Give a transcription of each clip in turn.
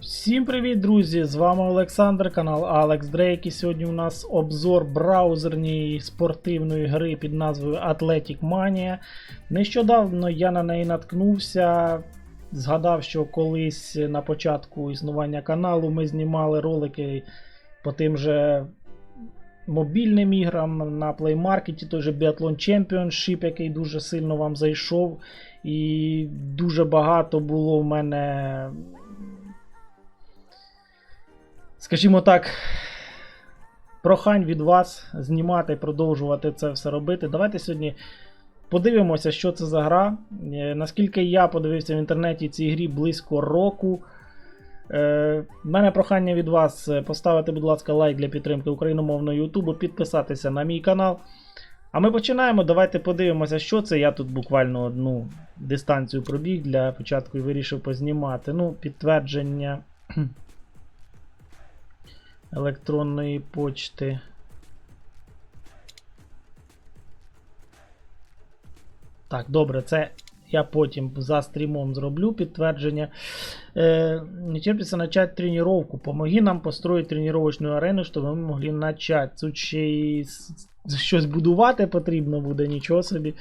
Всім привіт, друзі! З вами Олександр, канал Alex Drake. І сьогодні у нас обзор браузерної спортивної гри під назвою Athletic Mania. Нещодавно я на неї наткнувся. Згадав, що колись на початку існування каналу ми знімали ролики по тим же мобільним іграм на Play Market, той же Biathlon Championship, який дуже сильно вам зайшов. І дуже багато було в мене скажімо так, прохань від вас знімати, продовжувати це все робити. Давайте сьогодні подивимося, що це за гра. Е, Наскільки я подивився в інтернеті цій грі близько року. Е, мене прохання від вас е, поставити, будь ласка, лайк для підтримки україномовного Ютубу, підписатися на мій канал. А ми починаємо. Давайте подивимося, що це. Я тут буквально одну дистанцію пробіг для початку і вирішив познімати. Ну, підтвердження електронної почти. Так, добре, це я потім за стрімом зроблю підтвердження. Е, не терпится начать тренировку. Помоги нам построить тренировочну арену, щоб ми могли начать. Тут ще й с- щось будувати потрібно буде, нічого собі.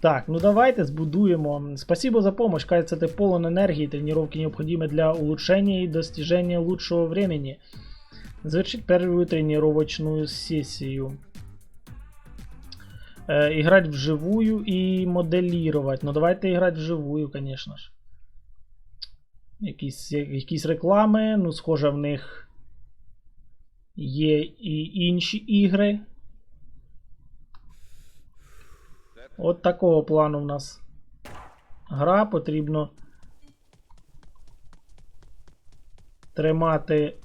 Так, ну давайте збудуємо. Спасибо за помощь. Кажется, ты полон энергии. Тренировки необходимы для улучшения и достижения лучшего времени. Завершить первую тренировочную сессию. Э, играть вживую и моделировать. Ну давайте играть вживую, конечно ж. Якісь, якісь реклами. Ну, схоже, в них є і інші ігри. От такого плану в нас гра. Потрібно тримати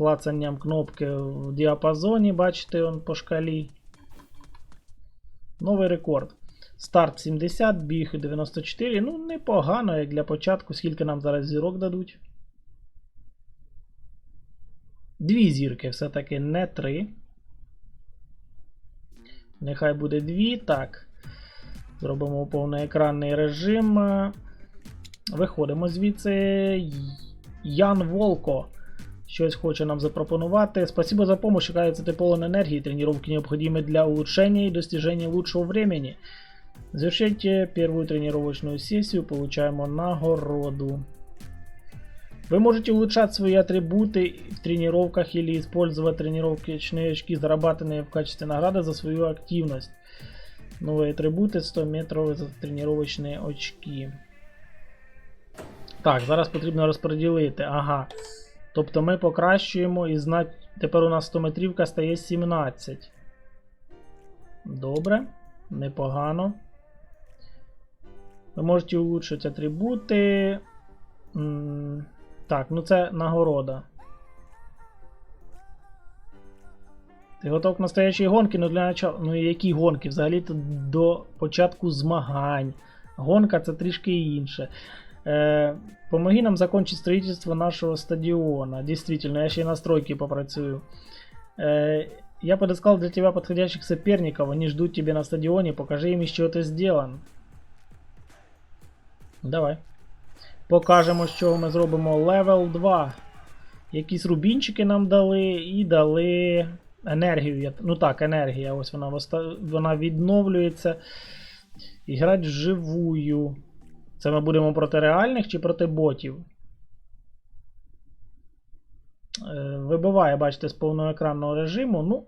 клацанням кнопки в діапазоні, бачите, он по шкалі. Новий рекорд. Старт 70, біг 94. Ну, непогано, як для початку. Скільки нам зараз зірок дадуть? Дві зірки, все-таки не три. Нехай буде дві. Так. Зробимо повноекранний режим. Виходимо звідси. Ян Волко Щось хоче нам запропонувати. Спасибо за помощь. Кажется, ты полон энергии. Тренировки необходимы для улучшения и достижения лучшего времени. Завершите первую тренировочную сессию. Получаем нагороду. Вы можете улучшать свои атрибуты в тренировках или использовать тренировочные очки, зарабатанные в качестве награды за свою активность. Новые атрибуты 100 метров за тренировочные очки. Так, зараз потрібно розподілити. Ага. Тобто ми покращуємо і зна... тепер у нас 100 метрівка стає 17. Добре. Непогано. Ви можете улучшити атрибути. Так, ну це нагорода. Ти готов к настоящій гонки? Ну для начала. Ну які гонки? Взагалі-то до початку змагань. Гонка це трішки інше. Э, помоги нам закончить строительство нашего стадиона. Действительно, я ще й на стройке попрацюю. Э, я подыскал для тебя подходящих соперников. Они ждут тебя на стадионе. Покажи им, из чего ты сделан. Давай. Покажемо, з чого ми зробимо левел 2. Якісь рубінчики нам дали і дали енергію. Я- Ну так, енергія. Ось вона, воста- вона відновлюється. І грати вживую. Це ми будемо проти реальних чи проти ботів? Е, Вибиває, бачите, з повноекранного режиму. Ну.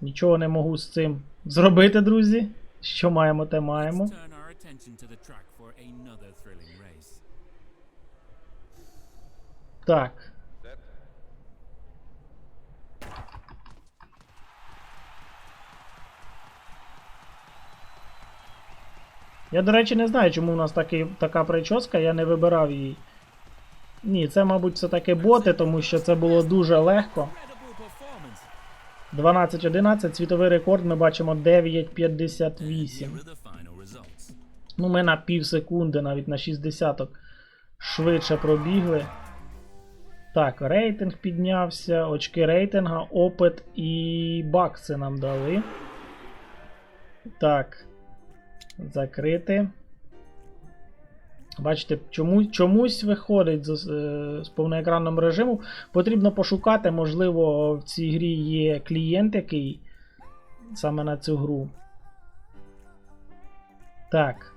Нічого не можу з цим зробити, друзі. Що маємо, те маємо. Turn Я, до речі, не знаю, чому у нас такий, така прическа, я не вибирав її. Ні, це, мабуть, все таки боти, тому що це було дуже легко. 12-11, світовий рекорд ми бачимо 9.58. Here are the final results. Ну, ми на пів секунди, навіть на 60 швидше пробігли. Так, рейтинг піднявся, очки рейтинга, опит і бакси нам дали. Так. Закрити. Бачите, чому, чомусь виходить з, е, з повноекранним режиму. Потрібно пошукати, можливо, в цій грі є клієнт, який саме на цю гру. Так.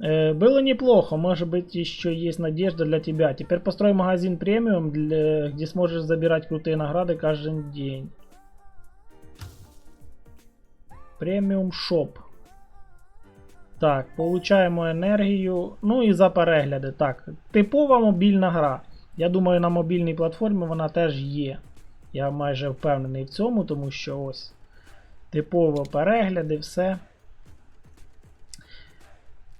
Э, Было неплохо, может быть еще есть надежда для тебя. Теперь построй магазин премиум, для, где сможешь забирать крутые награды каждый день. Преміум шоп. Так, получаємо енергію. Ну і за перегляди. Так, типова мобільна гра. Я думаю, на мобільній платформі вона теж є. Я майже впевнений в цьому, тому що ось. Типово перегляди, все.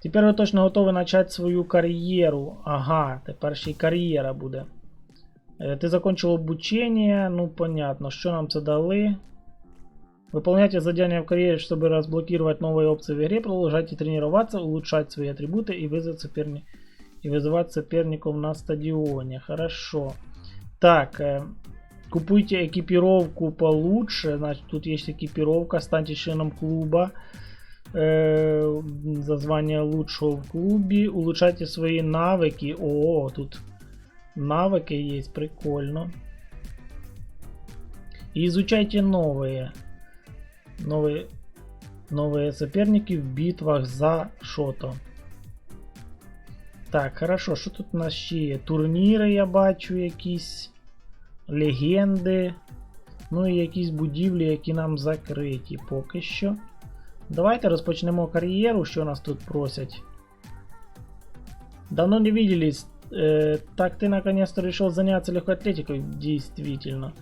Тепер ви точно готові почати свою кар'єру. Ага, тепер ще й кар'єра буде. Е, Ти закончил обучение, ну понятно, что нам це дали. Выполняйте задания в карьере, чтобы разблокировать новые опции в игре, продолжайте тренироваться, улучшать свои атрибуты и вызвать соперни... и вызывать соперников на стадионе. Хорошо. Так, э, купуйте экипировку получше. Значит, тут есть экипировка, станьте членом клуба. Э, за звание лучшего в клубе. Улучшайте свои навыки. О, тут навыки есть, прикольно. И изучайте новые. Новые, новые соперники в битвах за что-то. Так, хорошо, що тут у нас ще є? Турніри я бачу якісь. Легенди. Ну і якісь будівлі, які нам закриті поки що. Давайте розпочнемо кар'єру, що нас тут просять. Давно не виделись. Э, так ты наконец-то решил заняться легкой атлетикой? Действительно.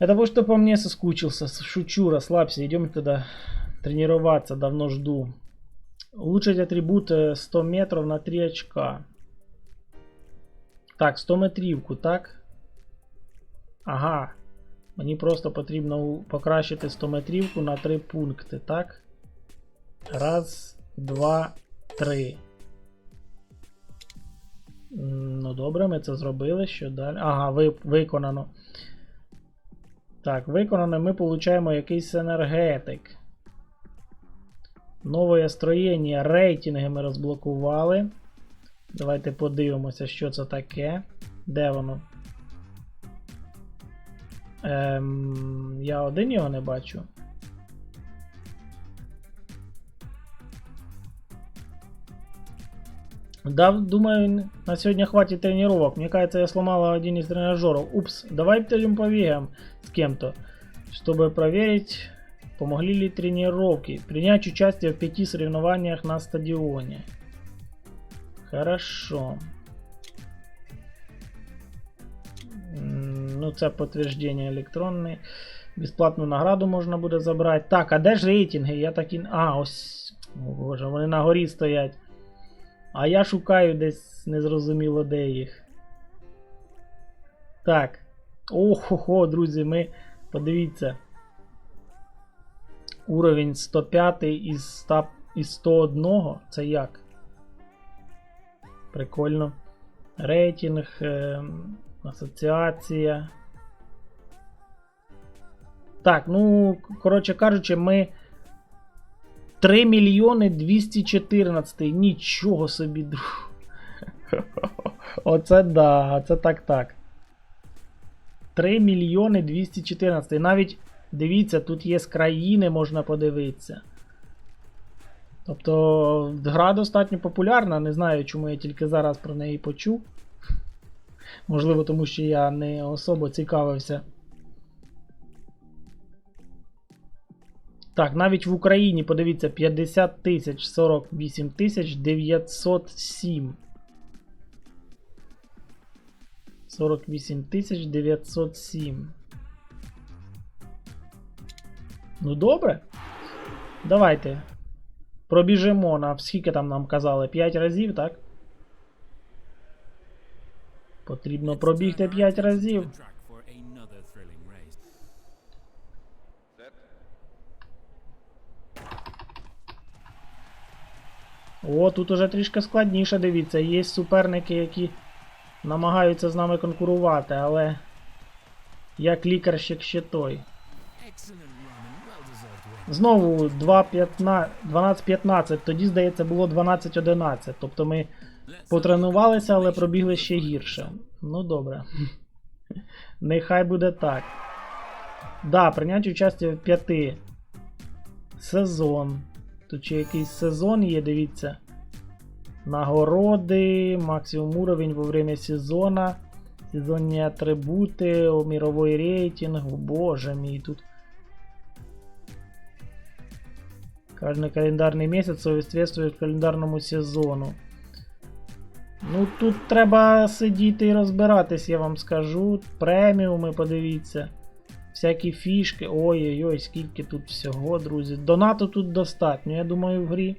Это вот что по мне соскучился. Шучу, расслабься, идем туда тренироваться, давно жду. Улучшить атрибут э, 100 метров на 3 очка. Так, 100 метрівку, так? Ага. Мені просто потрібно покращити 100 метрівку на 3 пункти, так? Раз, два, три. Ну добре, ми це зробили. Що далі? Ага, ви, виконано. Так, виконано, ми получаємо якийсь енергетик. Нове строєння, рейтинги ми розблокували. Давайте подивимося, що це таке. Де воно? Ем, я один його не бачу. Да, думаю, на сегодня хватит тренировок. Мне кажется, я сломала один из тренажеров. Упс, давай пойдем побегаем кем-то, чтобы проверить, помогли ли тренировки. Принять участие в пяти соревнованиях на стадионе. Хорошо. Ну, це підтвердження електронне. Безплатну награду можна буде забрати. Так, а де ж рейтинги? Я так і. А, ось. О боже, вони на горі стоять. А я шукаю десь незрозуміло де їх. Так. Охо-хо, друзі, ми. Подивіться. Уровень 105 із, 100, із 101. Це як? Прикольно. Рейтинг, ем, асоціація. Так, ну, коротше кажучи, ми 3 мільйони 214. Нічого собі. Оце да, оце так так. 3 мільйони 214. І Навіть дивіться, тут є з країни, можна подивитися. Тобто гра достатньо популярна, не знаю, чому я тільки зараз про неї почув. Можливо, тому що я не особо цікавився. Так, навіть в Україні, подивіться, 50 тисяч 48 тисяч 907. 48 907. Ну добре. Давайте. Пробіжимо на скільки там нам казали? 5 разів, так? Потрібно пробігти 5 разів. О, тут уже трішки складніше, дивіться. Є суперники, які намагаються з нами конкурувати, але як лікарщик ще той. Знову 12-15, тоді, здається, було 12-11. Тобто ми потренувалися, але пробігли ще гірше. Ну добре. Нехай буде так. Да, прийняти участь в п'яти. Сезон. Тут ще якийсь сезон є, дивіться. Нагороди, максимум уровень во время сезона. Сезонні атрибути, мировой рейтинг. Боже мій, тут. Каждый календарний місяць соответствует календарному сезону. Ну, тут треба сидіти і розбиратись, я вам скажу. Преміуми, подивіться. Всякі фішки. Ой-ой-ой, скільки тут всього, друзі. Донату тут достатньо, я думаю, в грі.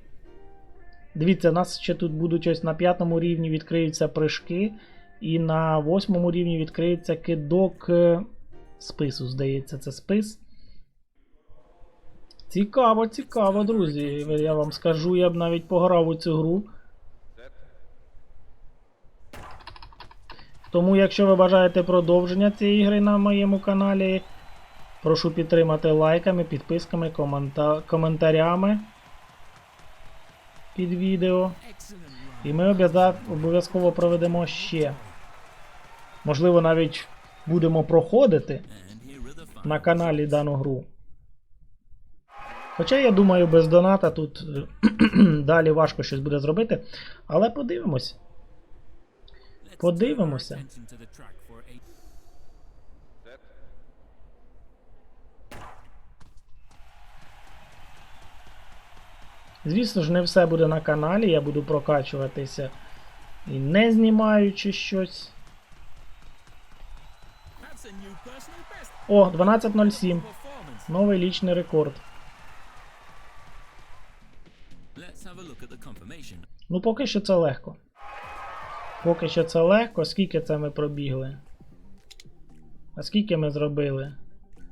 Дивіться, у нас ще тут будуть ось на п'ятому рівні відкриються прыжки, і на восьмому рівні відкриється кидок е, спису, здається, це спис. Цікаво, цікаво, друзі. Я вам скажу, я б навіть пограв у цю гру. Тому, якщо ви бажаєте продовження цієї гри на моєму каналі, прошу підтримати лайками, підписками, комента... коментарями під відео. І ми обов'язково проведемо ще. Можливо, навіть будемо проходити на каналі дану гру. Хоча я думаю, без доната тут е, далі важко щось буде зробити. Але подивимось. Подивимося. Звісно ж, не все буде на каналі, я буду прокачуватися і не знімаючи щось. О, 12.07. Новий лічний рекорд. Ну, поки що це легко. Поки що це легко. Скільки це ми пробігли? А скільки ми зробили?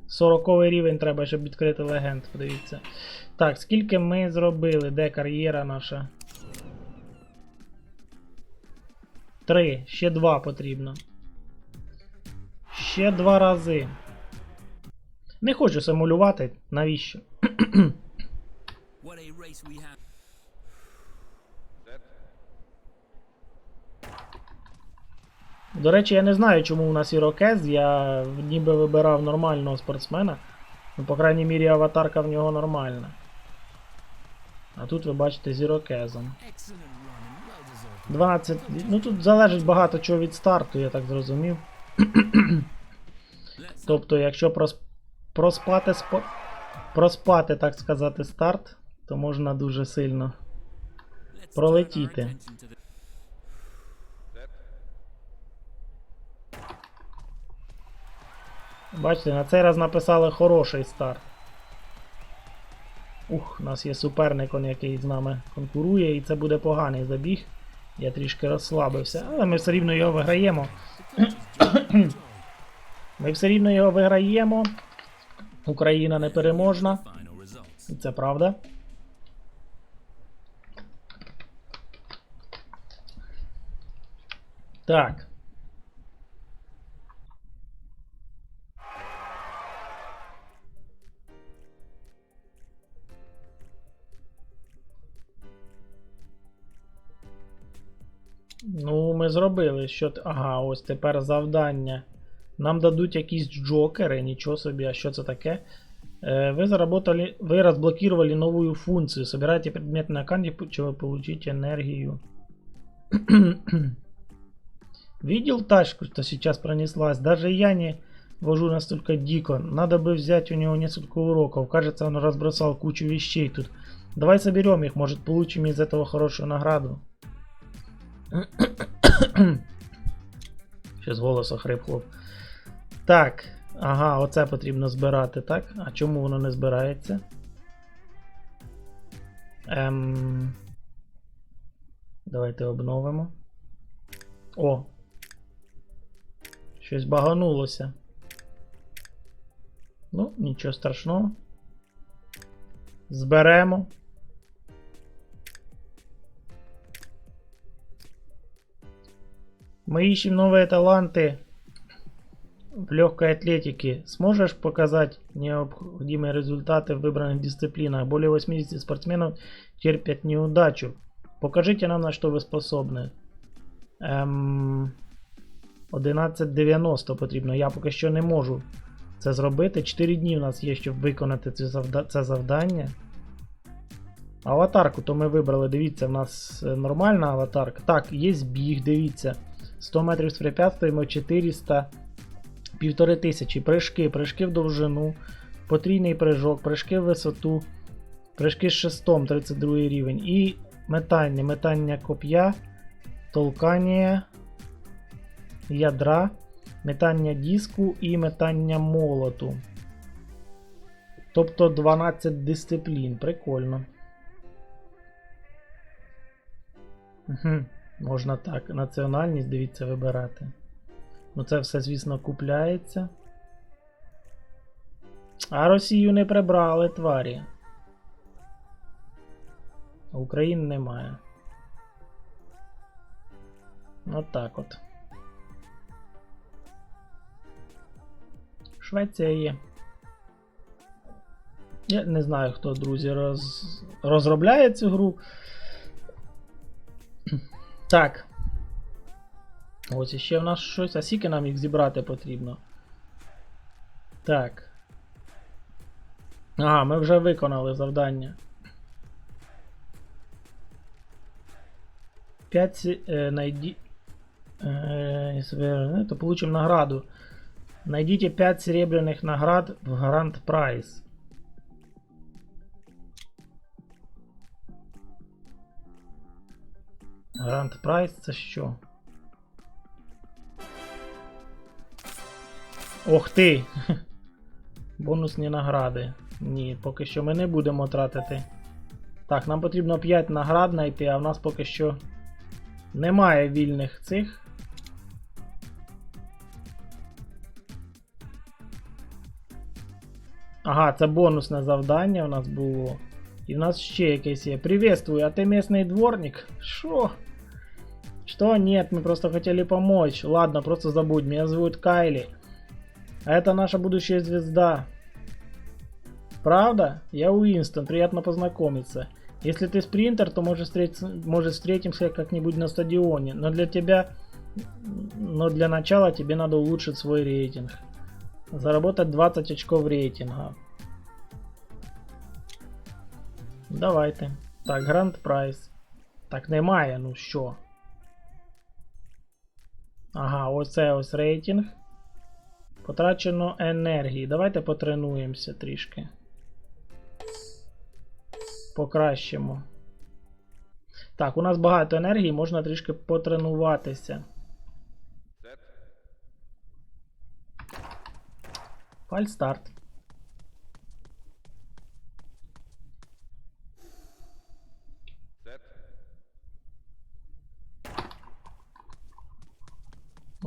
40 рівень треба, щоб відкрити легенд, подивіться. Так, скільки ми зробили? Де кар'єра наша? Три. Ще два потрібно. Ще два рази. Не хочу симулювати. Навіщо? До речі, я не знаю, чому у нас ірокез. Я ніби вибирав нормального спортсмена. Ну, по крайній мірі, аватарка в нього нормальна. А тут ви бачите з ірокезом. Excellent running, well deserved. 12. Ну тут залежить багато чого від старту, я так зрозумів. Тобто, якщо прос... проспати спо... проспати, так сказати, старт, то можна дуже сильно. пролетіти. Бачите, на цей раз написали хороший старт. Ух, у нас є суперник, он, який з нами конкурує, і це буде поганий забіг. Я трішки розслабився, але ми все рівно його виграємо. Ми все рівно його виграємо. Україна final results. І це правда. Так. ми зробили що. т- Ага, ось тепер завдання. Нам дадуть якісь джокери, нічого собі, а що це таке? Э, Вы заработали, вы разблокировали новую функцию. Собирайте предметы на карте, чтобы получить энергию. Видел тачку, что сейчас пронеслась? Даже я не вожу настолько дико. Надо бы взять у него несколько уроков. Кажется, он разбросал кучу вещей тут. Давай соберем их, может получим из этого хорошую награду. Сейчас голос охрип хлоп. Так, ага, оце потрібно збирати, так? А чому воно не збирається? Ем... Давайте обновимо. О! Щось баганулося. Ну, нічого страшного. Зберемо. Ми ищем новые таланти в легкой атлетике сможешь показать необходимые результаты в выбранных дисциплинах? Более 80 спортсменов терпят неудачу. Покажите нам, на що ви способні. Ем, 11.90 потрібно. Я поки що не можу це зробити. 4 дні у нас є, щоб виконати це, завда- це завдання. Аватарку то ми вибрали. Дивіться, в нас е, нормальна аватарка. Так, є біг, дивіться. 100 метрів з препятствиями 400. Півтори тисячі. Прыжки, прыжки в довжину, потрійний прыжок, прыжки в висоту, прыжки з шестом, 32 рівень. І метання, метання коп'я, толкання ядра, метання диску і метання молоту. Тобто 12 дисциплін. Прикольно. Угу. Можна так. Національність, дивіться, вибирати. Ну це все, звісно, купляється. А Росію не прибрали тварі. України немає. От так от. Швеція є. Я не знаю, хто, друзі, роз... розробляє цю гру. Так. Ось іще в нас щось. А скільки нам їх зібрати потрібно? Так. Ага, ми вже виконали завдання. 5 е, найди... Е, то получим награду. Найдите 5 серебряных наград в Grand Prize. Grand Prize це що? Ох ти! Бонусні награди. Ні, поки що ми не будемо тратити. Так, нам потрібно 5 наград знайти, а в нас поки що немає вільних цих. Ага, це бонусне завдання у нас було. І в нас ще якесь є. Приветствую, а ты местный дворник? Шо? Что? Нет, мы просто хотели помочь. Ладно, просто забудь. Меня зовут Кайли. А это наша будущая звезда. Правда? Я Уинстон, приятно познакомиться. Если ты спринтер, то может, встретиться, может встретимся как-нибудь на стадионе. Но для тебя... Но для начала тебе надо улучшить свой рейтинг. Заработать 20 очков рейтинга. Давайте. Так, Grand Prize. Так, немає, ну що. Ага, оце ось рейтинг. Потрачено енергії. Давайте потренуємося трішки. Покращимо. Так, у нас багато енергії, можна трішки потренуватися. Фальстарт.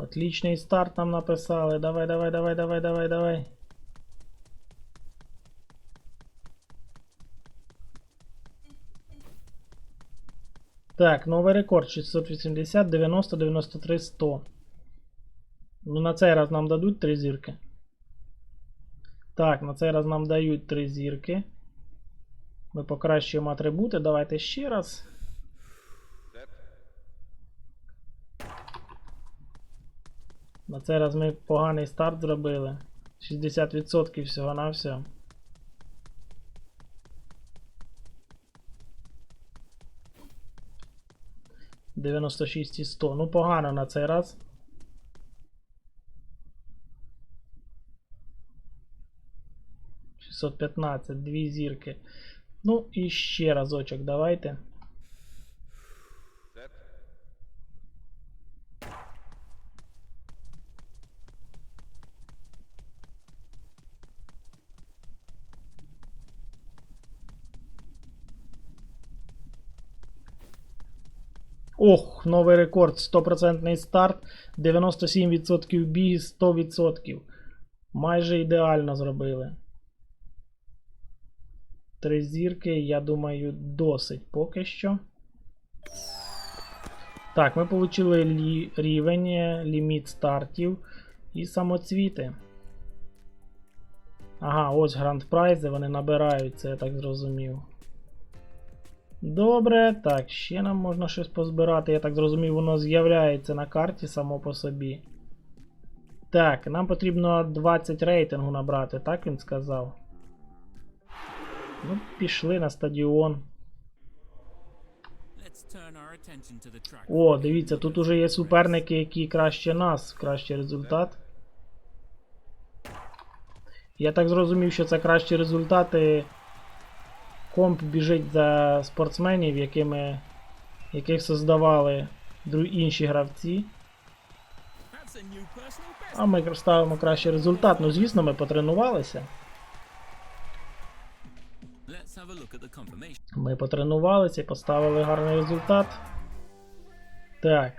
Отличный старт нам написали. Давай, давай, давай, давай, давай, давай. Так, новий рекорд 680, 90, 93, 100. Ну, на цей раз нам дадуть 3 зірки. Так, на цей раз нам дають 3 зірки. Ми покращуємо атрибути. Давайте ще раз. На цей раз ми поганий старт зробили. 60% всього на все. Дев'яносто шість і 100. Ну, погано на цей раз. Шістсот п'ятнадцять, дві зірки. Ну і ще разочок давайте. Ох, новий рекорд. 100% старт, 97% біг, 100%. Майже ідеально зробили. Три зірки, я думаю, досить поки що. Так, ми отримали лі- рівень, е, ліміт стартів. І самоцвіти. Ага, ось гранд прайзи, вони набираються, я так зрозумів. Добре, так, ще нам можна щось позбирати. Я так зрозумів, воно з'являється на карті само по собі. Так, нам потрібно 20 рейтингу набрати, так він сказав. Ну, пішли на стадіон. О, дивіться, тут уже є суперники, які краще нас, кращий результат. Я так зрозумів, що це кращі результати. Комп біжить за спортсменів, якими, яких создавали інші гравці. А ми ставимо кращий результат. Ну, звісно, ми потренувалися. Ми потренувалися і поставили гарний результат. Так.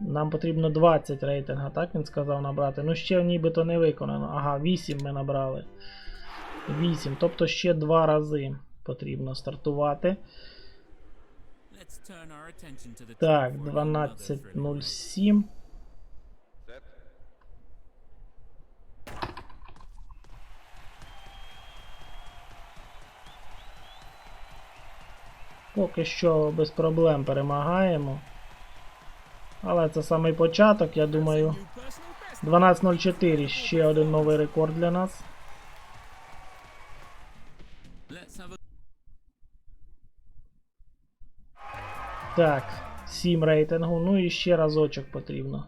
Нам потрібно 20 рейтинга, так він сказав набрати. Ну, ще нібито не виконано. Ага, 8 ми набрали. 8. Тобто ще 2 рази потрібно стартувати. Так, for another thrilling race. 12.07. Поки що без проблем перемагаємо. Але це самий початок, я думаю. new personal best. 12.04 ще один новий рекорд для нас. Так, 7 рейтингу, ну і ще разочок потрібно.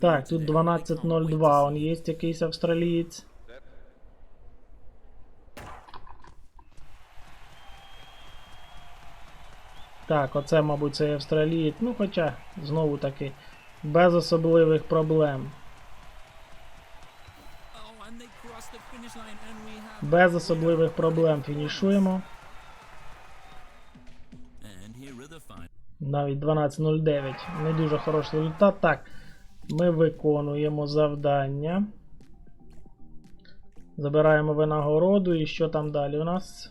Так, тут today. I can't wait to 12.02, он є якийсь австралієць. Так, оце, мабуть, цей австралієць. Ну, хоча, знову таки, без особливих проблем. Oh, Без особливих проблем фінішуємо. Навіть 12.09. Не дуже хороший результат. Так, ми виконуємо завдання. Забираємо винагороду. І що там далі у нас?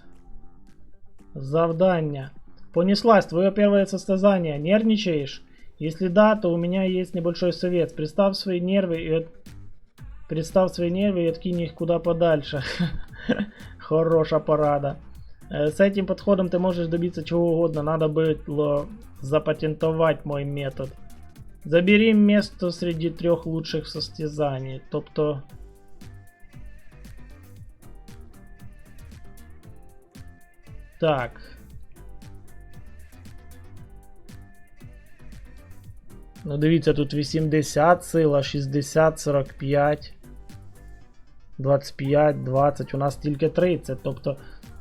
Завдання. Понеслась, твое первое состязание. Нервничаешь? Если да, то у меня есть небольшой совет. Представь свои нервы и от- Представь свои нервы и откинь их куда подальше. Хорошая порада. Э, С этим подходом ты можешь добиться чего угодно. Надо было запатентовать мой метод. Забери место среди трех лучших состязаний. Тобто. Так. Ну, дивіться, тут 80 сила, 60, 45, 25, 20. У нас тільки 30. Тобто,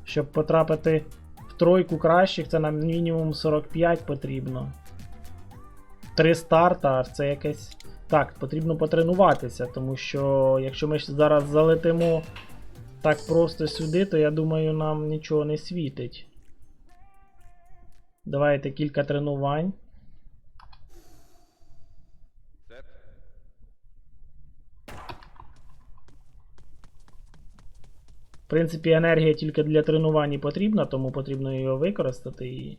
щоб потрапити в тройку кращих, це нам мінімум 45 потрібно. Три старта, це якесь. Так, потрібно потренуватися, тому що якщо ми зараз залетимо так просто сюди, то я думаю, нам нічого не світить. Давайте кілька тренувань. В принципі, енергія тільки для тренувань потрібна, тому потрібно її використати і.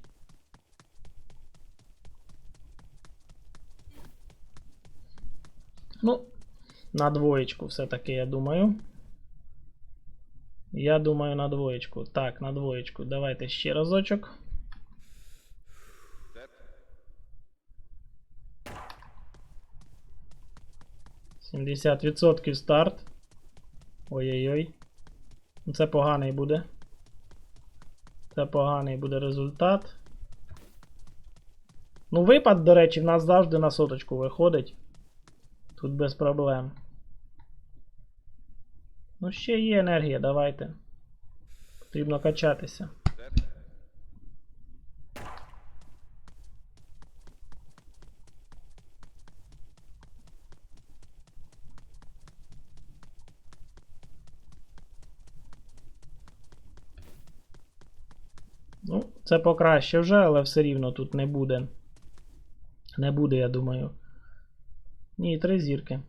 Ну, на двоєчку все-таки, я думаю. Я думаю, на двоєчку. Так, на двоєчку. Давайте ще разочок. Сімдесят відсотків старт. Ой-ой-ой. Ну, Це поганий буде. Це поганий буде результат. Ну, випад, до речі, в нас завжди на соточку виходить. Тут без проблем. Ну, ще є енергія, давайте. Потрібно качатися. Ну, це покраще вже, але все рівно тут не буде. Не буде, я думаю. Ні, три зірки.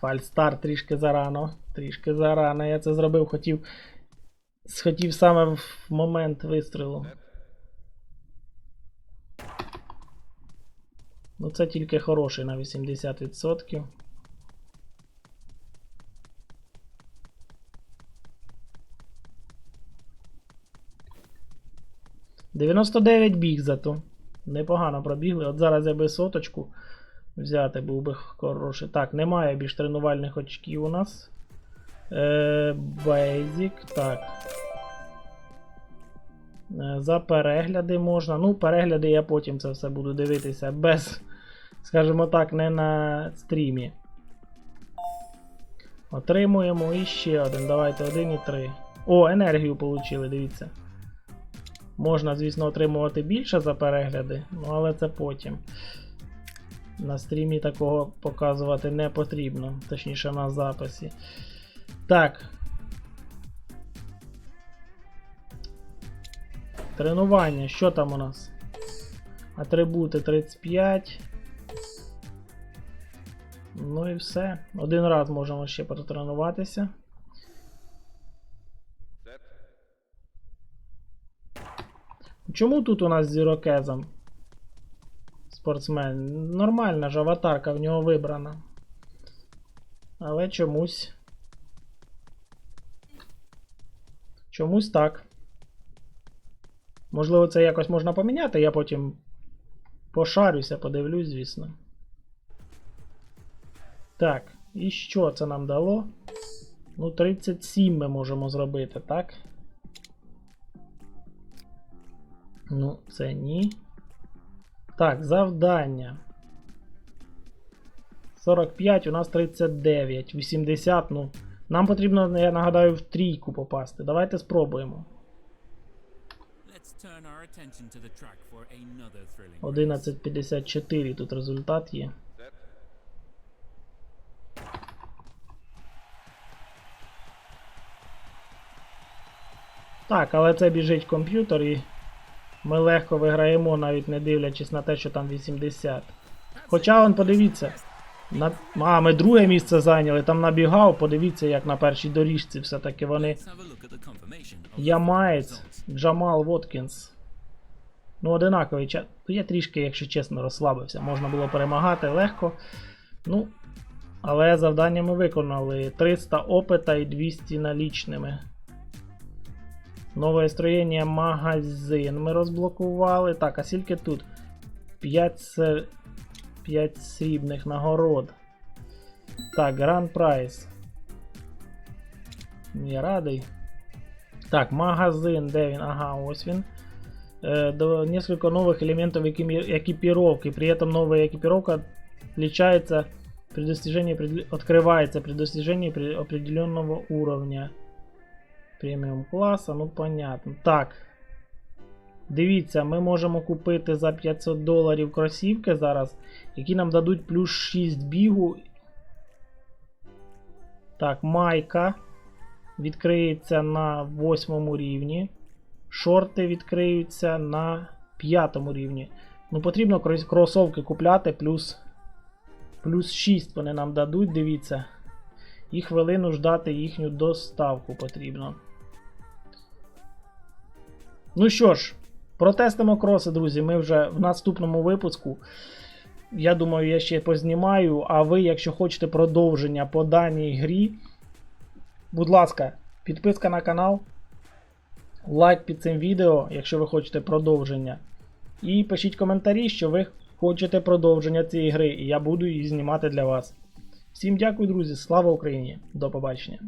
Фальстар трішки зарано. Трішки зарано. Я це зробив, хотів схотів саме в момент вистрілу. Ну, це тільки хороший на 80%. «99 біг зато. Непогано пробігли. От зараз я би соточку взяти був би хороший. Так, немає більш тренувальних очків у нас. Е, Basic. Так. Е, За перегляди можна. Ну, перегляди я потім це все буду дивитися без, скажімо так, не на стрімі. Отримуємо і ще один. Давайте один і три. О, енергію отримали, дивіться. Можна, звісно, отримувати більше за перегляди, ну але це потім. На стрімі такого показувати не потрібно, точніше на записі. Так. Тренування, що там у нас? Атрибути 35. Ну і все. Один раз можемо ще протренуватися. Чому тут у нас з зірокезом? Спортсмен. Нормальна ж аватарка в нього вибрана. Але чомусь. Чомусь так. Можливо, це якось можна поміняти, я потім пошарюся, подивлюсь, звісно. Так, і що це нам дало? Ну, 37 ми можемо зробити, так? Ну, це ні. Так, завдання. 45, у нас 39, 80, ну. Нам потрібно, я нагадаю, в трійку попасти. Давайте спробуємо. Let's turn our attention to the track for another thrilling race. 11.54 тут результат є. Так, але це біжить комп'ютер і ми легко виграємо, навіть не дивлячись на те, що там 80. Хоча он, подивіться. На... А, ми друге місце зайняли, там набігав, подивіться, як на першій доріжці все-таки вони. Ямаєць. Джамал Воткінс. Ну, одинаковий чат. Я трішки, якщо чесно, розслабився. Можна було перемагати легко. Ну, але завдання ми виконали. 300 опита і 200 налічними. Нове строєння магазин ми розблокували. Так, а скільки тут? 5, се... 5 срібних нагород. Так, Grand Prize. Я радий. Так, магазин, де він? Ага, ось він. Э, до, несколько новых элементов экими- экипировки. При этом новая экипировка отличается при достижении, определ- открывается при достижении при- определенного уровня. Преміум класа, ну понятно. Так. Дивіться, ми можемо купити за 500 доларів кросівки зараз, які нам дадуть плюс 6 бігу. Так, майка відкриється на 8 рівні. Шорти відкриються на 5 рівні. Ну, потрібно крос- кросовки купляти, плюс, плюс 6 вони нам дадуть, дивіться. І хвилину ждати їхню доставку потрібно. Ну що ж, протестимо кроси, друзі. Ми вже в наступному випуску. Я думаю, я ще познімаю. А ви, якщо хочете продовження по даній грі, будь ласка, підписка на канал. Лайк під цим відео, якщо ви хочете продовження. І пишіть коментарі, що ви хочете продовження цієї гри, і я буду її знімати для вас. Всім дякую, друзі. Слава Україні! До побачення!